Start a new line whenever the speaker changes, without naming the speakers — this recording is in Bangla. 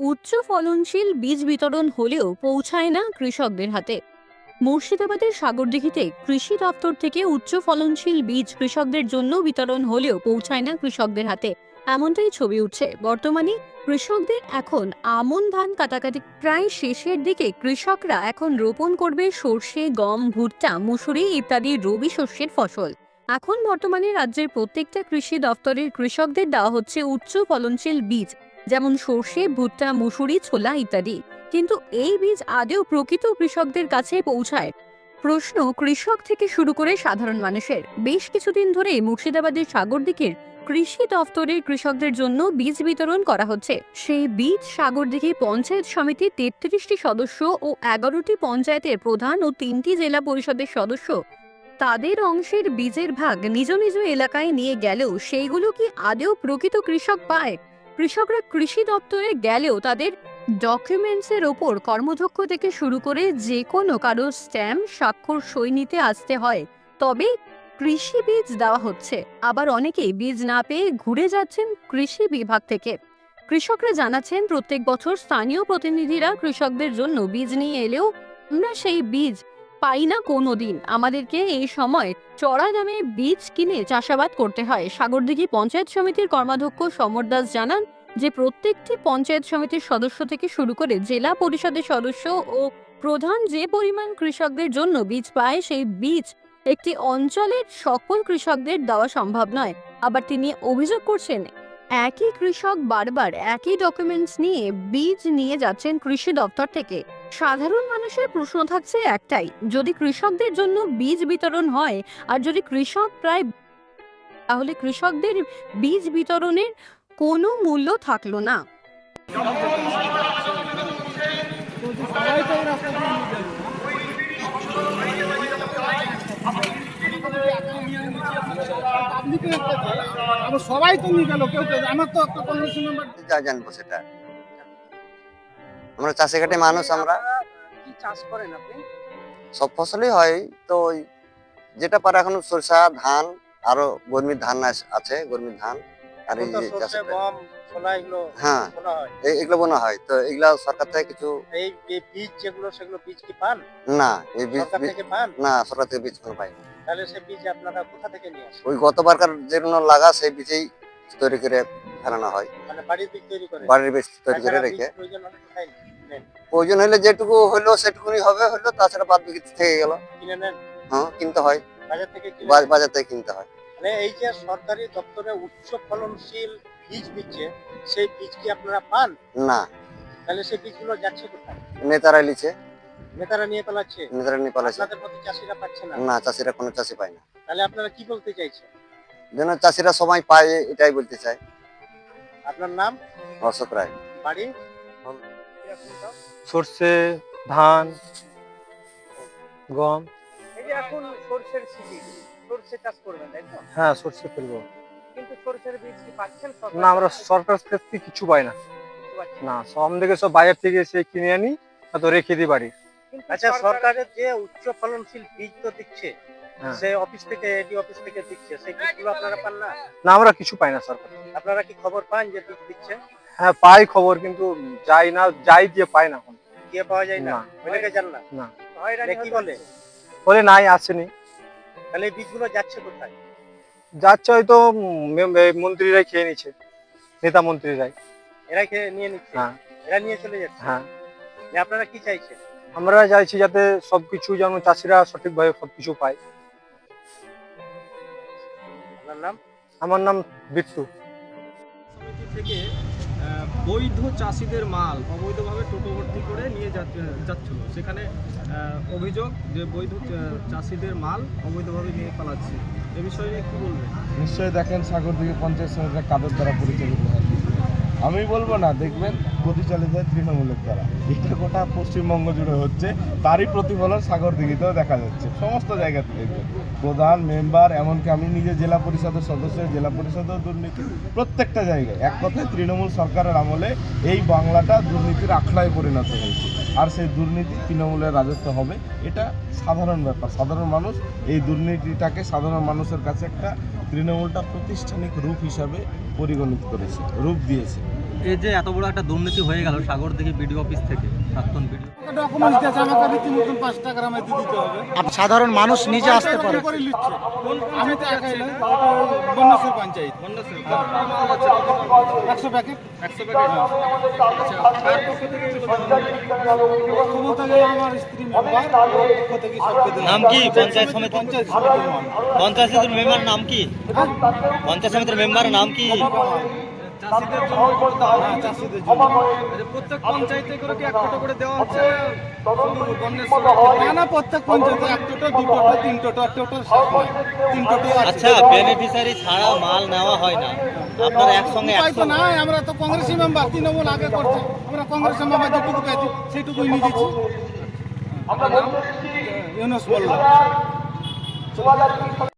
উচ্চ ফলনশীল বীজ বিতরণ হলেও পৌঁছায় না কৃষকদের হাতে। মুর্শিদাবাদের সাগরদিঘিতে কৃষি দপ্তর থেকে উচ্চ ফলনশীল বীজ কৃষকদের জন্য বিতরণ হলেও পৌঁছায় না কৃষকদের হাতে। এমনটাই ছবি উঠছে। বর্তমানে কৃষকদের এখন আমন ধান কাটাকাটি প্রায় শেষের দিকে। কৃষকরা এখন রোপণ করবে সর্ষে, গম, ভুট্টা, মুসুরি ইত্যাদি রবি শস্যের ফসল। এখন বর্তমানে রাজ্যের প্রত্যেকটা কৃষি দপ্তরের কৃষকদের দেওয়া হচ্ছে উচ্চ ফলনশীল বীজ। যেমন সর্ষে, ভুট্টা, মুসুরি, ছোলা ইত্যাদি। কিন্তু এই বীজ আদেও প্রকৃত কৃষকদের কাছে পৌঁছায়। প্রশ্ন কৃষক থেকে শুরু করে সাধারণ মানুষের। বেশ কিছুদিন ধরে মুর্শিদাবাদের সাগরদিঘির কৃষি দফতরের কৃষকদের জন্য বীজ বিতরণ করা হচ্ছে। সেই বীজ সাগরদিঘি পঞ্চায়েত সমিতির তেত্রিশটি সদস্য ও এগারোটি পঞ্চায়েতের প্রধান ও তিনটি জেলা পরিষদের সদস্য। তাদের অংশের বীজের ভাগ নিজ নিজ এলাকায় নিয়ে গেলেও সেইগুলো কি আদেও প্রকৃত কৃষক পায়? কৃষকরা কৃষি দপ্তরে গেলেও তাদের ডকুমেন্টসের ওপর কর্মদক্ষ থেকে শুরু করে যে কোনো কারও স্ট্যাম্প, স্বাক্ষর, সই নিতে আসতে হয়। তবে কৃষি বীজ দেওয়া হচ্ছে। আবার অনেকেই বীজ না পেয়ে ঘুরে যাচ্ছেন কৃষি বিভাগ থেকে। কৃষকরা জানাচ্ছেন, প্রত্যেক বছর স্থানীয় প্রতিনিধিরা কৃষকদের জন্য বীজ নিয়ে এলেও আমরা সেই বীজ পাই না কোনো দিন আমাদেরকে এই সময় চড়া দামে বীজ কিনে চাষাবাদ করতে হয়। সাগরদিঘি পঞ্চায়েত সমিতির কর্মাধ্যক্ষ সমর দাস জানান যে প্রত্যেকটি পঞ্চায়েত সমিতির সদস্য থেকে শুরু করে জেলা পরিষদের সদস্য ও প্রধান যে পরিমাণ কৃষকদের জন্য বীজ পায়, সেই বীজ একটি অঞ্চলের সকল কৃষকদের দেওয়া সম্ভব নয়। আবার তিনি অভিযোগ করছেন, একই কৃষক বারবার একই ডকুমেন্টস নিয়ে বীজ নিয়ে যাচ্ছেন কৃষি দপ্তর থেকে। সাধারণ মানুষের প্রশ্ন থাকছে একটাই, যদি কৃষকদের জন্য বীজ বিতরণ হয়, আর যদি কৃষক প্রায়, তাহলে কৃষকদের বীজ বিতরণের কোনো মূল্য থাকল না।
সবাই তো নিয়ে গেল কেউ কেউ আমার তো একটা কংগ্রেসি মেম্বার
যা জানব সেটা। আমরা চাষে ঘাটে মানুষ আমরা
কি চাষ করেন আপনি?
সব ফসলই হয়। তো ওই যেটা পারে এখন সরষা ধান আরও গরমির ধান আছে গরমির ধান। আর এই যে চাষের
এগুলো
হ্যাঁ।
হয়?
এগুলো বোনা হয়। তো এগুলা সরকার থেকে কিছু
এই এই বীজ যেগুলো সেগুলো বীজ কি পান?
না এই বীজ না সরকার থেকে বীজ কোনো পাই না।
তাহলে সে বীজ আপনারা কোথা থেকে নিয়ে আসেন?
ওই গতবারকার যেগুলো লাগা সেই বীজেই তৈরি করে ফেলানো হয়।
মানে বাড়ির বীজ তৈরি করে?
বাড়ির বীজ তৈরি করে রেখে।
প্রয়োজন হলে
যেটুকু হলো সেটুকুনি হবে হলো তাছাড়া বাদ বিক্রি থেকে গেল।
কিনে নেন?
হ্যাঁ কিনতে হয়।
বাজার থেকে
কিনতে হয়।
মানে এই যে সরকারি দপ্তরে উচ্চ ফলনশীল বীজ দিচ্ছে সেই বীজ কি আপনারা পান?
না।
তাহলে সেই বীজগুলো যাচ্ছে কোথায়?
নেতারা লিছে
নেতারা নিয়ে পালাচ্ছে?
নেতারা নিয়ে পালাইছে
আপনাদের মতো চাষিরা পাচ্ছে না?
না চাষিরা কোনো চাষি পায় না।
তাহলে আপনারা কি বলতে চাইছেন?
যেন চাষিরা সময় পায় এটাই বলতে চাই
আপনার নাম?
অশোক রায়।
বাড়ি?
সর্ষে ধান গম।
এই যে এখন সরষের সিজন। সরষে চাষ করবেন তাই তো?
হ্যাঁ সর্ষে ফেলব।
কিন্তু সরষের বীজ কি পাচ্ছেন
না আমরা সরকার থেকে কিছু পাই না। না সব থেকে সব বাজার থেকে এসে কিনে আনি তো রেখে দিই বাড়ি।
আচ্ছা সরকারের যে উচ্চ ফলনশীল বীজ তো দিচ্ছে
হ্যাঁ।
সেই অফিস থেকে এডি অফিস থেকে দিচ্ছে সেই বীজগুলো আপনারা পান না?
না আমরা কিছু পাই না সরকার।
আপনারা কি খবর পান যে বীজ দিচ্ছে
হ্যাঁ পাই খবর কিন্তু যাই না যাই দিয়ে পাই না এখন।
পাওয়া যায় না। অনেকে জান না?
না।
কি বলে?
বলে নাই আসেনি।
তাহলে এই বীজগুলো যাচ্ছে কোথায়?
যাচ্ছে হয়তো মন্ত্রীরাই খেয়ে নিচ্ছে নেতা মন্ত্রীরাই।
এরা খেয়ে নিয়ে নিচ্ছে?
হ্যাঁ।
এরা নিয়ে চলে যাচ্ছে?
হ্যাঁ।
যে আপনারা কি চাইছেন?
আমরা চাইছি যাতে সবকিছু যেন চাষিরা সঠিকভাবে সবকিছু পায়।
আপনার নাম?
আমার নাম বিট্টু।
থেকে বৈধ চাষিদের মাল অবৈধভাবে টোটো ভর্তি করে নিয়ে যাচ্ছে- যাচ্ছিল। সেখানে অভিযোগ যে বৈধ চাষিদের মাল অবৈধভাবে নিয়ে পালাচ্ছে। এ বিষয়ে কি বলবেন?
নিশ্চয়ই দেখেন সাগর দিকে পঞ্চায়েত সমিতিটা কাদের দ্বারা পরিচালিত হয়। আমি বলব না, দেখবেন প্রতিচালিত তৃণমূলের দ্বারা। এটা গোটা পশ্চিমবঙ্গ জুড়ে হচ্ছে, তারই প্রতিফলন সাগর দিঘিতেও দেখা যাচ্ছে। সমস্ত জায়গাতে দেখবেন। প্রধান, মেম্বার, এমনকি আমি নিজে জেলা পরিষদের সদস্য, জেলা পরিষদের দুর্নীতি। প্রত্যেকটা জায়গায়, এক কথায় তৃণমূল সরকারের আমলে এই বাংলাটা দুর্নীতির আখড়ায় পরিণত হয়েছে। আর সেই দুর্নীতি তৃণমূলের রাজত্ব হবে, এটা সাধারণ ব্যাপার। সাধারণ মানুষ এই দুর্নীতিটাকে সাধারণ মানুষের কাছে একটা তৃণমূলটা প্রাতিষ্ঠানিক রূপ হিসাবে পরিগণিত করেছে রূপ দিয়েছে।
এই যে এত বড় একটা দুর্নীতি হয়ে গেল সাগর দিঘি বিডিও অফিস থেকে প্রাক্তন বিডিও
ডকুমেন্টস দিয়েছে আমাকে রীতিমতন পাঁচ টাকা আমায় দিয়ে দিতে হবে।
সাধারণ মানুষ নিজে আসতে পারে।
করে নিচ্ছে আমি তো একাই নয় বন্যাসের পঞ্চায়েত। একশো প্যাকেট?
একশো প্যাকেট আচ্ছা?
বলতে গেলে আমার স্ত্রী
নাম কি? পঞ্চায়েত সমিতি
পঞ্চায়েত
পঞ্চায়েত সমিতির মেম্বার নাম কি? পঞ্চায়েত সমিতির মেম্বার নাম কি?
হ্যাঁ,
হলো।
চাষিদের জন্য।
আচ্ছা, প্রত্যেক পঞ্চায়েতে করে কি এক ফটো করে দেওয়া হচ্ছে?
না না প্রত্যেক পঞ্চায়েতে এক টোটো দু টোটো তিন টোটো এক টোটো তিন টোটো
আচ্ছা বেনিফিশিয়ারি ছাড়া মাল নেওয়া হয় না। আপনারা একসঙ্গে একশো
আমরা তো কংগ্রেসি মেম্বার তৃণমূল আগে করছে। আমরা কংগ্রেসের মেম্বার যেটুকু পেয়েছি সেইটুকুই নিয়ে দিচ্ছি ইউনুস বললাম